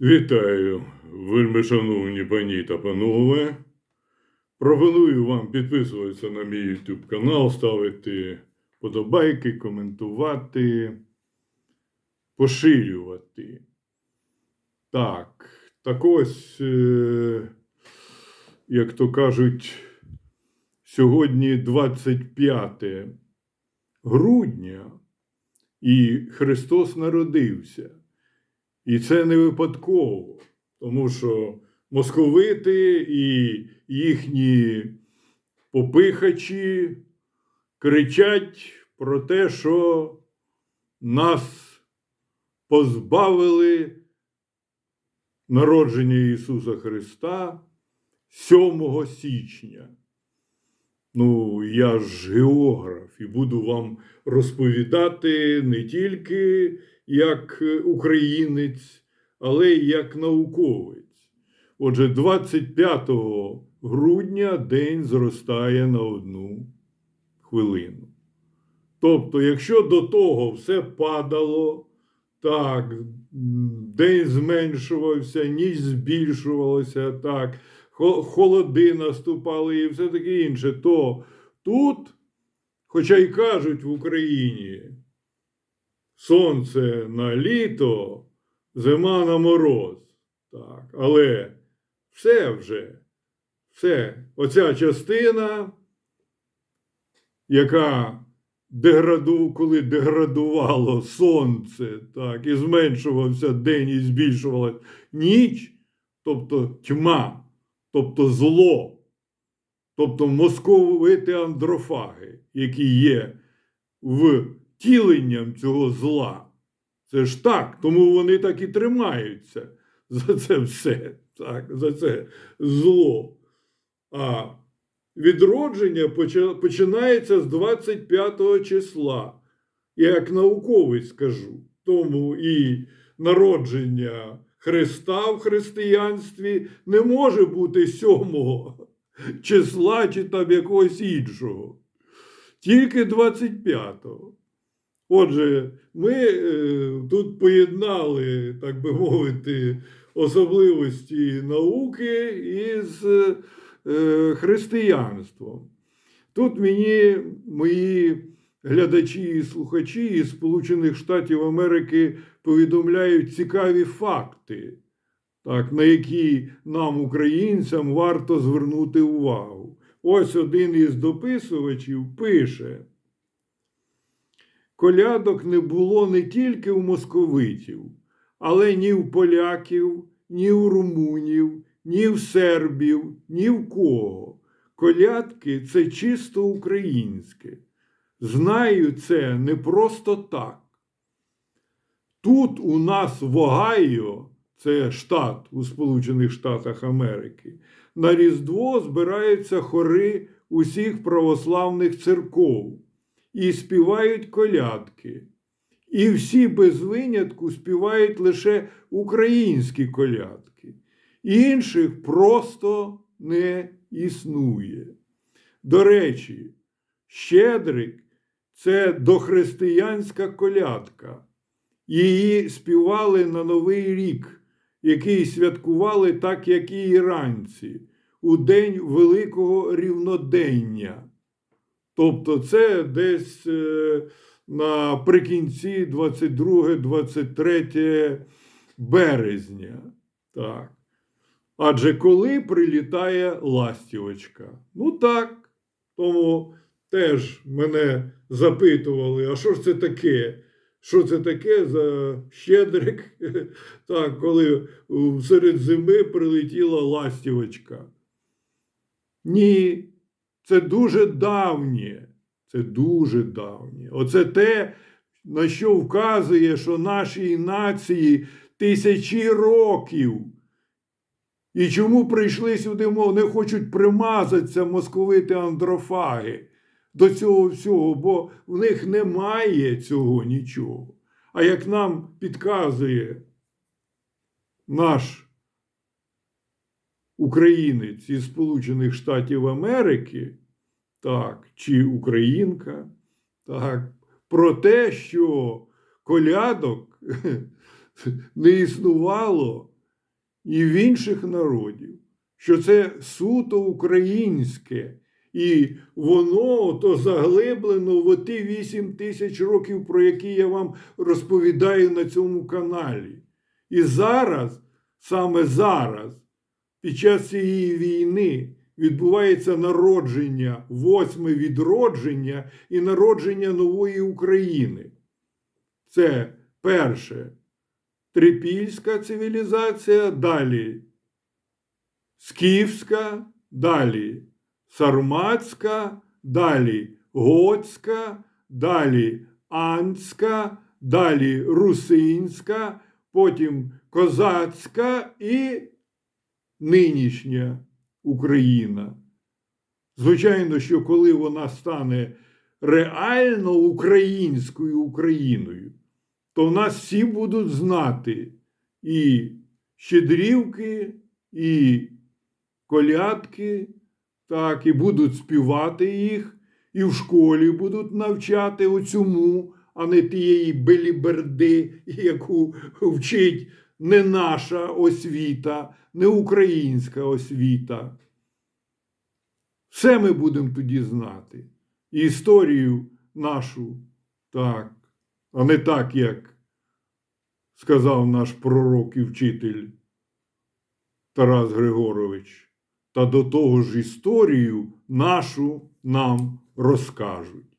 Вітаю, вельми шановні пані та панове. Пропоную вам підписуватися на мій YouTube канал, ставити подобайки, коментувати, поширювати. Так, так ось, е, як то кажуть, сьогодні 25 грудня, і Христос народився. І це не випадково, тому що московити і їхні попихачі кричать про те, що нас позбавили народження Ісуса Христа 7 січня. Ну, я ж географ і буду вам розповідати не тільки як українець, але й як науковець. Отже, 25 грудня день зростає на одну хвилину. Тобто, якщо до того все падало, так, день зменшувався, ніч збільшувалася, так, холоди наступали і все таке інше, то тут, хоча й кажуть в Україні, сонце на літо, зима на мороз. Так, але все вже, все, оця частина, яка деграду, коли деградувало сонце, так, і зменшувався день і збільшувалась ніч, тобто тьма, тобто зло, тобто московити андрофаги, які є втіленням цього зла. Це ж так, тому вони так і тримаються за це все, так, за це зло. А відродження починається з 25 числа. Я як науковець скажу. Тому і народження Христа в християнстві не може бути 7 числа чи там якогось іншого. Тільки 25-го. Отже, ми е, тут поєднали, так би мовити, особливості науки із е, християнством. Тут мені мої глядачі і слухачі із Сполучених Штатів Америки повідомляють цікаві факти, так, на які нам, українцям, варто звернути увагу. Ось один із дописувачів пише. Колядок не було не тільки у московитів, але ні в поляків, ні у румунів, ні в сербів, ні в кого. Колядки це чисто українське. Знаю це не просто так. Тут у нас в Огайо, це штат у Сполучених Штатах Америки, на Різдво збираються хори усіх православних церков і співають колядки. І всі без винятку співають лише українські колядки. Інших просто не існує. До речі, Щедрик це дохристиянська колядка. Її співали на Новий рік, який святкували так, як і іранці, у день Великого рівнодення. Тобто це десь е, наприкінці 22-23 березня. Так. Адже коли прилітає ластівочка? Ну так. Тому теж мене запитували, а що ж це таке? Що це таке за щедрик? Так, коли серед зими прилетіла ластівочка. Ні, це дуже давнє. Це дуже давнє. Оце те, на що вказує, що нашій нації тисячі років. І чому прийшли сюди, мов, не хочуть примазатися московити андрофаги до цього всього, бо в них немає цього нічого. А як нам підказує наш українець із Сполучених Штатів Америки, так, чи українка, так, про те, що колядок не існувало і в інших народів, що це суто українське, і воно то заглиблено в ті 8 тисяч років, про які я вам розповідаю на цьому каналі. І зараз, саме зараз, під час цієї війни відбувається народження, восьме відродження і народження нової України. Це перше трипільська цивілізація, далі скіфська, далі сарматська, далі готська, далі анська, далі русинська, потім козацька і нинішня Україна. Звичайно, що коли вона стане реально українською Україною, то в нас всі будуть знати і щедрівки, і колядки, так, і будуть співати їх, і в школі будуть навчати оцюму, а не тієї беліберди, яку вчить не наша освіта, не українська освіта. Все ми будемо тоді знати. І історію нашу, так, а не так, як сказав наш пророк і вчитель Тарас Григорович. Та до того ж історію нашу нам розкажуть.